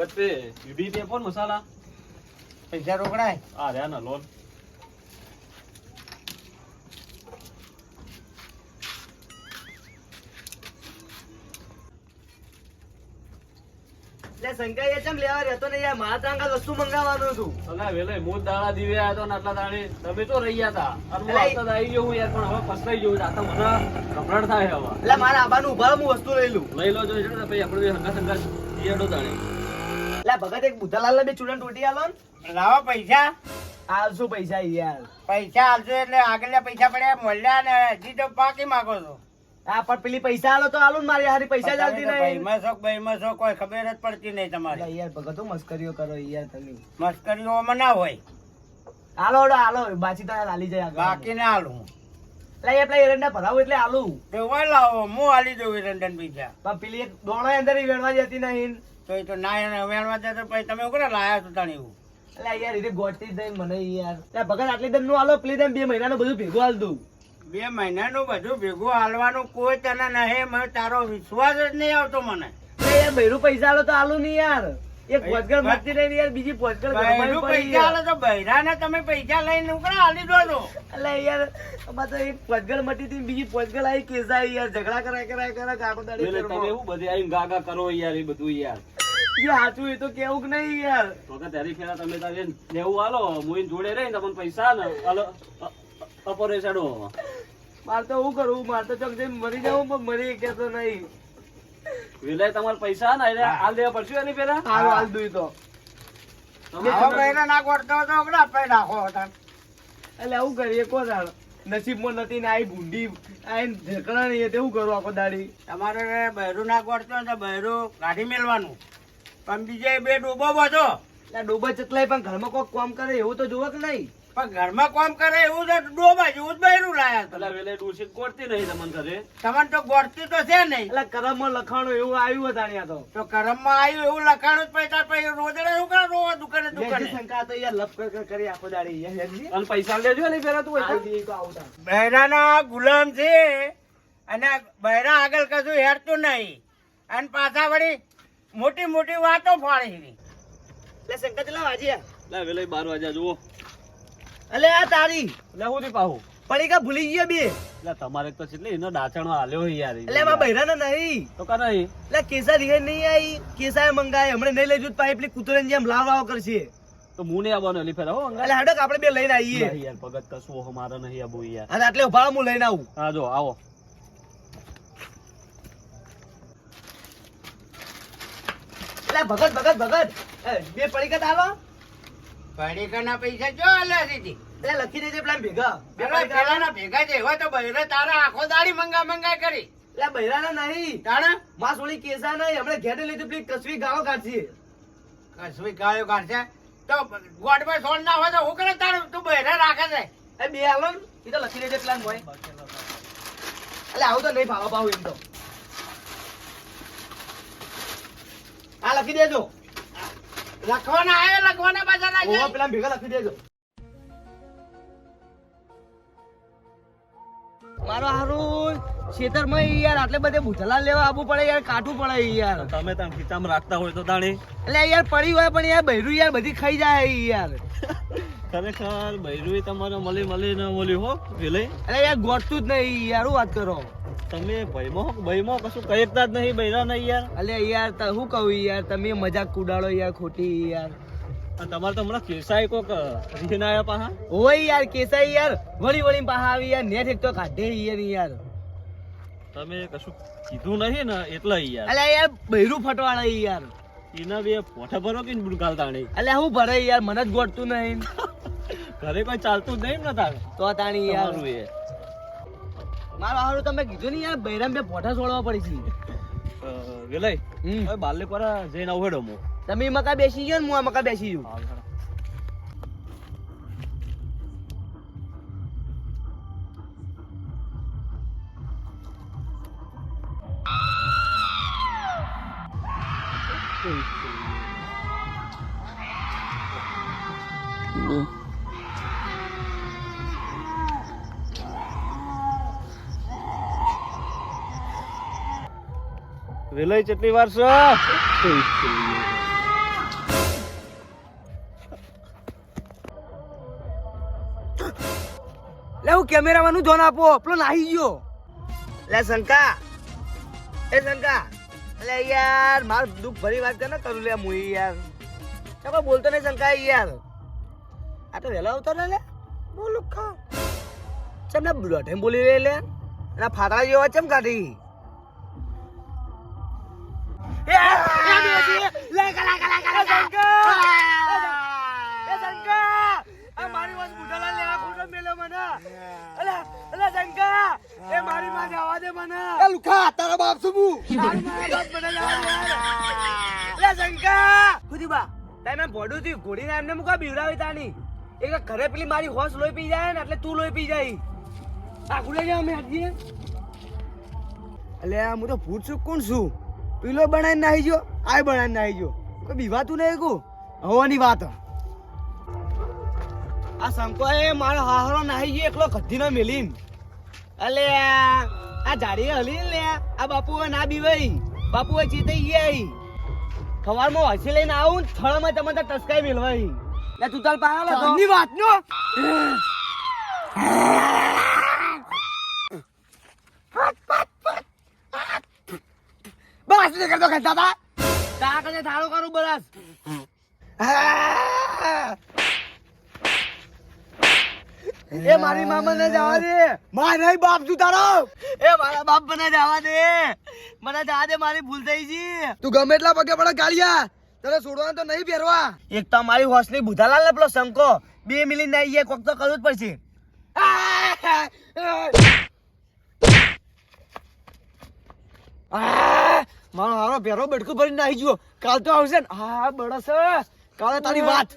ભગત pay UD pay પણ મસાલા. પૈસા રોકડાય? આ રહ્યા ના લોન. એટલે એ ચમ લેવા રહેતો ને યાર? મારા આગળ વસ્તુ મંગાવવાનું હતું અલા વેલે મૂળ દાડા દીવે આયા તો ને આટલા દાડે. તમે તો રહી ગયા તા. અને હું આવતા આવી ગયો હું યાર પણ હવે ફસાઈ ગયો આ તો મને ગભરાટ થાય હવે. એટલે મારા આબાનું ઊભા હું વસ્તુ લઈ લઉં લઈ લો જો એટલે પછી આપણે હંગા સંગા જીયાડો દાડે. એટલે ભગત એક બુધાલાલ બે ચૂડન તૂટી આલો લાવો પૈસા. આલશું પૈસા યાર. પૈસા આલજો એટલે આગળ પૈસા પડ્યા મળ્યા ને હજી તો પાકી માગો છો. હા પણ પેલી પૈસા આલો તો આલું ને મારી હારી પૈસા જ આલતી નહીં. ભાઈમાં છો ભાઈમાં છો કોઈ ખબર જ પડતી નહીં તમારે. યાર ભગત મસ્કરીઓ કરો યાર તમે. મસ્કરીઓમાં ના હોય. આલો ઓડો આલો. બાચી તો લાલી જાય બાકી ના આલું એટલે પેલા એરંડા ભરાવું એટલે આલું તો હોય લાવો હું આલી દઉં એરંડા પૈસા પણ પેલી એક દોણો અંદર વેણવા જતી નહીં. તો એ તો ના વેણવા જતો પછી તમે ઉકરા લાયા છો તાણી એવું? એટલે યાર એ ગોઠતી દઈ મને યાર. ત્યાં ભગત આટલી દમનું હાલો પેલી દમ બે મહિનાનું બધું ભેગું હાલ દઉં. બે મહિનાનું બધું ભેગું હાલવાનું કોઈ તને નહે મને તારો વિશ્વાસ જ નહીં આવતો મને. યાર બૈરું પૈસા હાલો તો હાલું નહીં યાર. એક ભોજગળ મળતી રહી યાર બીજી ભોજગળ બૈરું પૈસા હાલો આલે તો બૈરાને તમે પૈસા લઈને ઉકરા હાલી દો છો એટલે યાર આમાં તો એક ભોજગળ મટી હતી બીજી ભોજગળ આવી કેસ આવી યાર. ઝઘડા કરાય કરાય કરાય કાકો દાડી તમે એવું બધે આવી ગાગા કરો યાર એ બધું યાર. જે સાચું એ તો કેવું કે નહીં યાર. તો કે તારી ફેરા તમે તારે લેવું હાલો મોઈન જોડે રહીને તમને પૈસા ને હાલો અપરે ચડો મારે તો શું કરવું મારે તો ચોક જઈને મરી જાઉં પણ મરી કેતો નહીં. વેલાય તમારે પૈસા ને એટલે હાલ દેવા પડશે એની પેલા દઉં તો. એટલે આવું કરીએ કો તાણ નસીબમાં નથી ને આ ભૂંડી આઈ ઢેકણા નહીં તેવું કરું આખો દાડી? તમારે બહેરું ના ગોળતો બહેરું તો બૈરું કાઢી મેલવાનું પણ બીજે બે ડૂબો બધો. એટલે ડોબા ચતલાય પણ ઘરમાં કોક કામ કરે એવું તો જોવે કે નહીં? પણ ઘરમાં કામ કરે એવું તો ડોબા જેવું જ બહેરું લાયા એટલે વેલે ડૂસી ગોળતી નહીં તમને ઘરે? તમને તો ગોળતી તો છે નહીં. એટલે કરમમાં લખાણું એવું આવ્યું હતા તો. તો કરમમાં આવ્યું એવું લખાણું જ પૈસા પછી રોજડે શું કરે? રોવા દુકાને દુકાને. શંકા તો યાર લપ કર કર આખો દાડી અને પૈસા લેજો ને પેલા તું આવી દઈએ તો આવું તાણ. ગુલામ છે અને બહેરા આગળ કશું હેરતું નહીં. અને પાછા વળી મોટી મોટી વાતો ફાળે લે એટલે શંકા ચલા લે વેલે બાર વાગ્યા જુઓ. અલે આ તારી. લે હું થી પાહું. પડી કા ભૂલી ગયા બે. એટલે તમારે તો કેટલી એનો ડાચણો આલ્યો યાર. એટલે એમાં બૈરાના નહીં. તો કા નહીં? એટલે કેસા રીહે નહીં આવી. કેસા મંગાય હમણાં નહીં લઈ પાઈ પેલી કૂતરાની જેમ લાવ લાવ કરશે. તો હું નહીં આવવાનો એલી ફેરા હો અંગા એટલે હાડક આપણે બે લઈને આવીએ. નહીં યાર ભગત કશું હો મારે નહીં આબુ યાર. અને આટલે ઊભા હું લઈને આવું. હા જો આવો. એટલે ભગત ભગત ભગત. બે પડીકા આલો પડીકાના પૈસા જો આલ્યા છે એટલે લખી દેજે પેલા ભેગા. બે પેલા ના પેલાના ભેગા છે. એવા તો બહેરે તારા આખો દાડી મંગા મંગા કરી. એટલે બૈરાના નહીં. તાણે માં સોળી કેસા નહીં. હમણાં ઘેટે લીધી પેલી કસવી ગાળો કાઢશે. કસવી ગાળો કાઢશે? તો ગોડમાં સોળ ના હોય તો હું કરે તારું? તું બહેરા રાખે છે. એ બે આલો ને. એ તો લખી દેજે પેલા હોય એટલે આવું તો નહીં ભાવ ભાવ એમ તો. લખી દેજો. લખવાના આવે લખવાના પાછા લાગે પેલા ભેગા લખી દેજો. મારો હારું ખેતરમાં યાર આટલે બધે ભૂતલા લેવા આવવું પડે યાર કાઠું પડે યાર. તમે તમ ખીચામાં રાખતા હોય તો દાણી. એટલે યાર પડી હોય પણ યાર બૈરું યાર બધી ખાઈ જાય યાર. ખરેખર બૈરું તમારે મળી મળી ને મળી હો વેલે એટલે યાર ગોઠતું જ નહીં યાર શું વાત કરો? તમે ભયમાં ભયમાં કશું કહેતા જ નહીં બૈરા નહીં યાર. અલે યાર ત- શું કહું યાર તમે મજાક ઉડાડો યાર ખોટી યાર. તમારે તો હમણાં કેસાઈ કોક રીને આયા પાહા? હોય યાર કેસાઈ યાર. વળી વળી પાહા આવી યાર નેટ એક તો કાઢે યાર યાર. તમે કશું કીધું નહીં ને એટલે યાર. અલે યાર બૈરું ફટવાળા યાર. એના બે પોઠા ભરો કે બુડકાલ તાણી? અલે હું ભરે યાર મને જ ગોઠતું નહીં. ઘરે કોઈ ચાલતું જ નહીં ને તાર? તો તાણી યાર. મારો હારું તમે કીધું ને યાર બૈરામ બે ફોટા છોડવા પડી છે. વેલાઈ હમ. હવે બાલે કોરા જઈને આવું મો તમે મકા બેસી ગયો ને હું આ મકા બેસી ગયું વેલાઈ કેટલી વાર છે. લે હું કેમેરામાં નું જોન આપો. પેલો નાહી ગયો. લે શંકા. એ શંકા. લે યાર માર દુઃખ ભરી વાત કરે કરું લે મુઈ યાર. ચાલો બોલતો નહીં શંકા યાર. આ તો વેલા આવતો ને લે. બોલું ખા ચમ ને બ્લોટ એમ બોલી લે લે. અને ફાટડા જેવા ચમ કાઢી? જવા જવા ઘોડીને એમને મુકા બીવડાવી તાની. એક ઘરે પેલી મારી હોશ લોહી પી જાય ને એટલે તું લોહી પી જાય આ ખુલે છે અમે આજે અલે હું તો ભૂત છું કોણ છું પીલો બનાવીને નાહી ગયો આ બનાવીને નાહી ગયો. કોઈ બીવાતું નહીં કો? હવાની વાત. આ શંકો એ મારો હાહરો નાહી ગયો એકલો કઢીનો મેલીન. અલે આ જાડી હલી લે આ બાપુ ના બીવાઈ. બાપુ ચીતાઈ ગયા ખવારમાં હસી લઈને આવું થળમાં તમે તો ટસકાઈ મેલવાઈ. લે તું ચાલ પાડો ની વાત નો બસ ને કરતો ખાતા તા? તા કને થાળો કરું બરાસ. એ મારી મામા ને જવા દે. મારે બાપ તું તારો. એ મારા બાપ મને જવા દે. મને જવા દે મારી ભૂલ થઈ છે તું ગમે એટલા પગે પડે ગાળિયા. તને છોડવાનું તો નહીં પહેરવા. એક તો મારી હોસલી બુધાલાલ ને પેલો શંકો. બે મિલી નહીં જાય કોક તો કરવું જ પડશે. આ, મારો હારો ભેરો બેઠકું ભરીને આવી ગયો કાલ તો આવશે ને. હા બળસ કાલે તારી વાત.